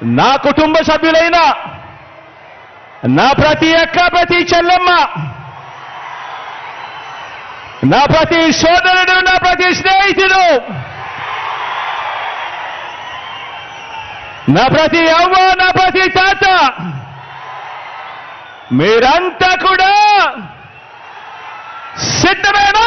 నా కుటుంబ సభ్యులైన నా ప్రతి అక్క ప్రతి చెల్లెమ్మ నా ప్రతి సోదరుడు నా ప్రతి స్నేహితుడు నా ప్రతి అవ్వ నా ప్రతి తాత మీరంతా కూడా సిద్ధమేనా?